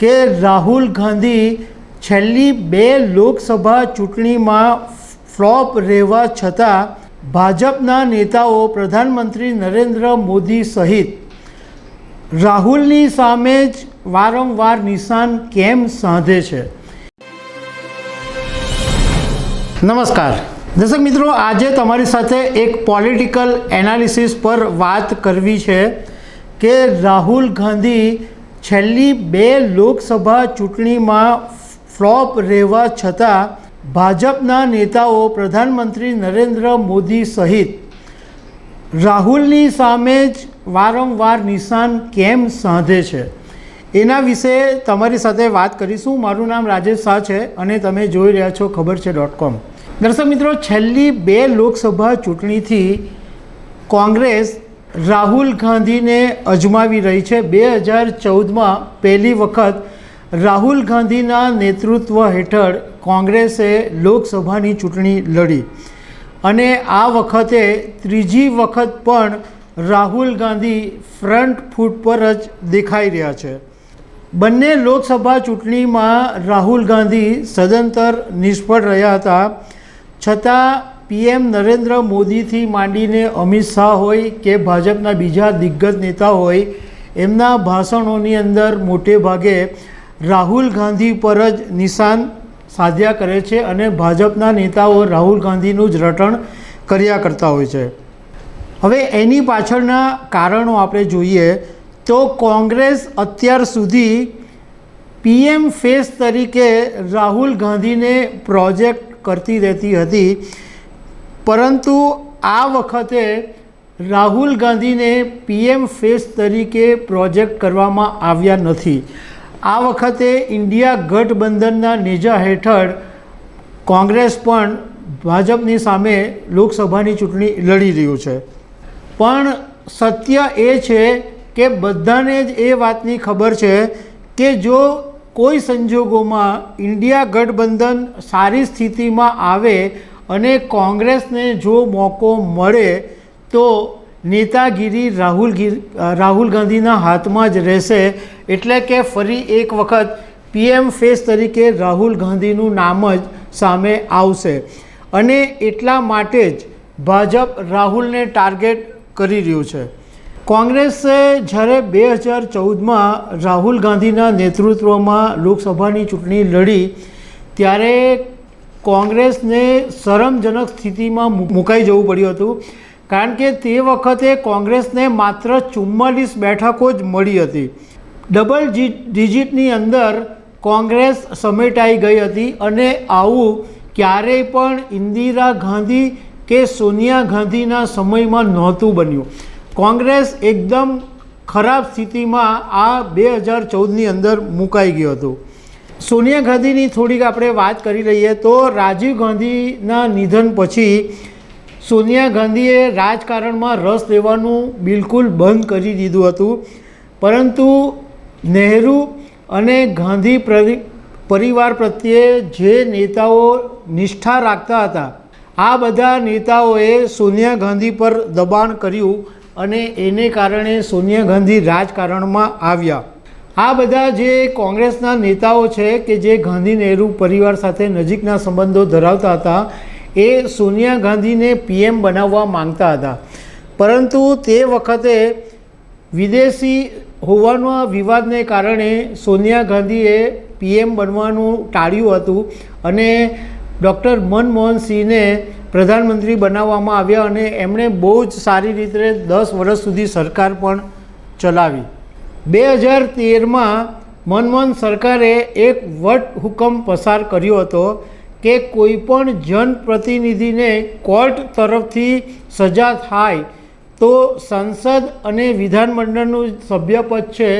કે રાહુલ ગાંધી છેલ્લી બે લોકસભા ચૂંટણીમાં ફ્લોપ રહેવા છતાં ભાજપના નેતાઓ પ્રધાનમંત્રી નરેન્દ્ર મોદી સહિત રાહુલની સામે જ વારંવાર નિશાન કેમ સાધે છે? નમસ્કાર. દર્શક મિત્રો, આજે તમારી સાથે એક પોલિટિકલ એનાલિસિસ પર વાત કરવી છે કે રાહુલ ગાંધી છેલ્લી બે લોકસભા ચૂંટણીમાં ફ્લોપ રહેવા છતાં ભાજપના નેતાઓ પ્રધાનમંત્રી નરેન્દ્ર મોદી સહિત રાહુલની સામે જ વારંવાર નિશાન કેમ સાધે છે? એના વિશે તમારી સાથે વાત કરીશું. મારું નામ રાજેશ શાહ છે અને તમે જોઈ રહ્યા છો ખબર છે ડોટ કોમ. દર્શક મિત્રો, છેલ્લી બે લોકસભા ચૂંટણીથી કોંગ્રેસ રાહુલ ગાંધીને અજમાવી રહી છે. બે હજાર ચૌદમાં પહેલી વખત રાહુલ ગાંધીના નેતૃત્વ હેઠળ કોંગ્રેસે લોકસભાની ચૂંટણી લડી. અને આ વખતે ત્રીજી વખત પણ રાહુલ ગાંધી ફ્રન્ટ ફૂટ પર જ દેખાઈ રહ્યા છે. બંને લોકસભા ચૂંટણીમાં રાહુલ ગાંધી સદંતર નિષ્ફળ રહ્યા હતા. છતાં પીએમ નરેન્દ્ર મોદીથી માંડીને અમિત શાહ હોય કે ભાજપના બીજા દિગ્ગજ નેતા હોય, એમના ભાષણોની અંદર મોટે ભાગે રાહુલ ગાંધી પર જ નિશાન સાધ્યા કરે છે અને ભાજપના નેતાઓ રાહુલ ગાંધીનું જ રટણ કર્યા કરતા હોય છે. હવે એની પાછળના કારણો આપણે જોઈએ તો કોંગ્રેસ અત્યાર સુધી પીએમ ફેસ તરીકે રાહુલ ગાંધીને પ્રોજેક્ટ કરતી રહેતી હતી. પરંતુ આ વખતે રાહુલ ગાંધીને પીએમ ફેસ તરીકે પ્રોજેક્ટ કરવામાં આવ્યા નથી. આ વખતે ઇન્ડિયા ગઠબંધનના નેજા હેઠળ કોંગ્રેસ પણ ભાજપની સામે લોકસભાની ચૂંટણી લડી રહ્યું છે. પણ સત્ય એ છે કે બધાને જ એ વાતની ખબર છે કે જો કોઈ સંજોગોમાં ઇન્ડિયા ગઠબંધન સારી સ્થિતિમાં આવે અને કોંગ્રેસને જો મોકો મળે તો નેતાગીરી રાહુલ રાહુલ ગાંધીના હાથમાં જ રહેશે. એટલે કે ફરી એક વખત પીએમ ફેસ તરીકે રાહુલ ગાંધીનું નામ જ સામે આવશે. અને એટલા માટે જ ભાજપ રાહુલને ટાર્ગેટ કરી રહ્યું છે. કોંગ્રેસે જ્યારે બે હજાર ચૌદમાં રાહુલ ગાંધીના નેતૃત્વમાં લોકસભાની ચૂંટણી લડી, ત્યારે કોંગ્રેસને શરમજનક સ્થિતિમાં મુકાઈ જવું પડ્યું હતું. કારણ કે તે વખતે કોંગ્રેસને માત્ર ચુમ્માલીસ બેઠકો જ મળી હતી. ડબલ ડિજિટની અંદર કોંગ્રેસ સમેટાઈ ગઈ હતી અને આવું ક્યારેય પણ ઇન્દિરા ગાંધી કે સોનિયા ગાંધીના સમયમાં નહોતું બન્યું. કોંગ્રેસ એકદમ ખરાબ સ્થિતિમાં આ બે હજાર ચૌદની અંદર મુકાઈ ગયું હતું. સોનિયા ગાંધીની થોડીક આપણે વાત કરી લઈએ તો રાજીવ ગાંધીના નિધન પછી સોનિયા ગાંધીએ રાજકારણમાં રસ લેવાનું બિલકુલ બંધ કરી દીધું હતું. પરંતુ નહેરુ અને ગાંધી પરિવાર પ્રત્યે જે નેતાઓ નિષ્ઠા રાખતા હતા, આ બધા નેતાઓએ સોનિયા ગાંધી પર દબાણ કર્યું અને એને કારણે સોનિયા ગાંધી રાજકારણમાં આવ્યા. આ બધા જે કોંગ્રેસના નેતાઓ છે કે જે ગાંધી નહેરુ પરિવાર સાથે નજીકના સંબંધો ધરાવતા હતા, એ સોનિયા ગાંધીને પીએમ બનાવવા માંગતા હતા. પરંતુ તે વખતે વિદેશી હોવાના વિવાદને કારણે સોનિયા ગાંધીએ પીએમ બનવાનું ટાળ્યું હતું અને ડૉક્ટર મનમોહન સિંહને પ્રધાનમંત્રી બનાવવામાં આવ્યા અને એમણે બહુ જ સારી રીતે દસ વર્ષ સુધી સરકાર પણ ચલાવી. બે હજાર તેરમાં મનમોહન સરકારે એક વટ હુકમ પસાર કર્યો હતો કે કોઈપણ જનપ્રતિનિધિને કોર્ટ તરફથી સજા થાય તો સંસદ અને વિધાનમંડળનું સભ્યપદ છે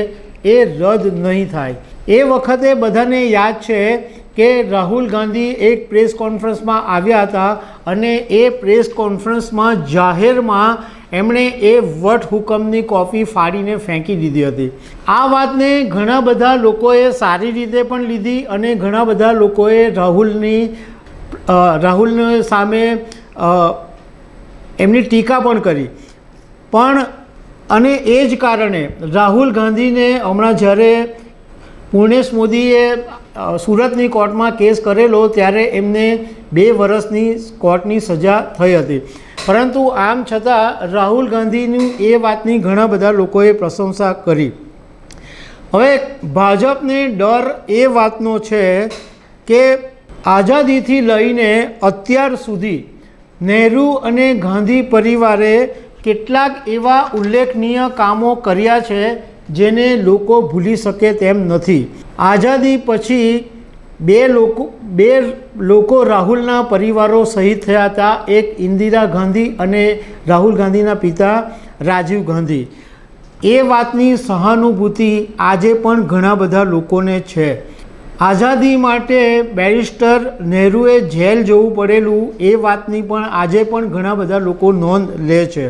એ રદ નહીં થાય. એ વખતે બધાને યાદ છે કે રાહુલ ગાંધી એક પ્રેસ કોન્ફરન્સમાં આવ્યા હતા અને એ પ્રેસ કોન્ફરન્સમાં જાહેરમાં એમણે એ વટ હુકમની કોફી ફાડીને ફેંકી દીધી હતી. આ વાતને ઘણા બધા લોકોએ સારી રીતે પણ લીધી અને ઘણા બધા લોકોએ રાહુલની રાહુલને સામે એમની ટીકા પણ કરી. પણ, અને એ જ કારણે રાહુલ ગાંધીને હમણાં જ્યારે પૂર્ણેશ મોદીએ સુરતની કોર્ટમાં કેસ કરેલો ત્યારે એમને બે વર્ષની કોર્ટની સજા થઈ હતી. પરંતુ આમ છતાં રાહુલ ગાંધીની એ વાતની ઘણા બધા લોકોએ પ્રશંસા કરી. હવે ભાજપને ડર એ વાતનો છે કે આઝાદીથી લઈને અત્યાર સુધી નહેરુ અને ગાંધી પરિવારે કેટલાક એવા ઉલ્લેખનીય કામો કર્યા છે જેને લોકો ભૂલી શકે તેમ નથી. આઝાદી પછી બે લોકો બે લોકો રાહુલના પરિવારો શહીદ થયા હતા. એક ઇન્દિરા ગાંધી અને રાહુલ ગાંધીના પિતા રાજીવ ગાંધી. એ વાતની સહાનુભૂતિ આજે પણ ઘણા બધા લોકોને છે. આઝાદી માટે બેરિસ્ટર નહેરુએ જેલ જવું પડેલું એ વાતની પણ આજે પણ ઘણા બધા લોકો નોંધ લે છે.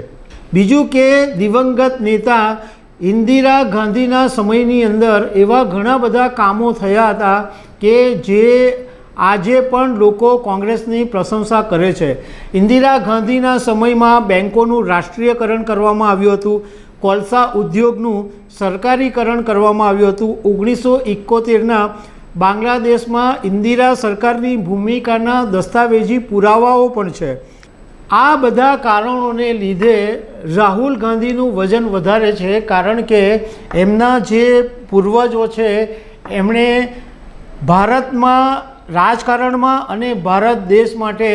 બીજું કે દિવંગત નેતા ઇન્દિરા ગાંધીના સમયની અંદર એવા ઘણા બધા કામો થયા હતા કે જે આજે પણ લોકો કોંગ્રેસની પ્રશંસા કરે છે. ઇન્દિરા ગાંધીના સમયમાં બેન્કોનું રાષ્ટ્રીયકરણ કરવામાં આવ્યું હતું. કોલસા ઉદ્યોગનું સરકારીકરણ કરવામાં આવ્યું હતું. ઓગણીસો ઇકોતેરના બાંગ્લાદેશમાં ઇન્દિરા સરકારની ભૂમિકાના દસ્તાવેજી પુરાવાઓ પણ છે. આ બધા કારણોને લીધે રાહુલ ગાંધીનું વજન વધારે છે. કારણ કે એમના જે પૂર્વજો છે, એમણે ભારતમાં રાજકારણમાં અને ભારત દેશ માટે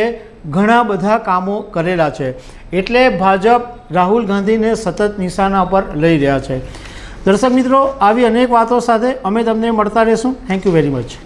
ઘણા બધા કામો કરેલા છે. એટલે ભાજપ રાહુલ ગાંધીને સતત નિશાના પર લઈ રહ્યા છે. દર્શક મિત્રો, આવી અનેક વાતો સાથે અમે તમને મળતા રહીશું. Thank you very much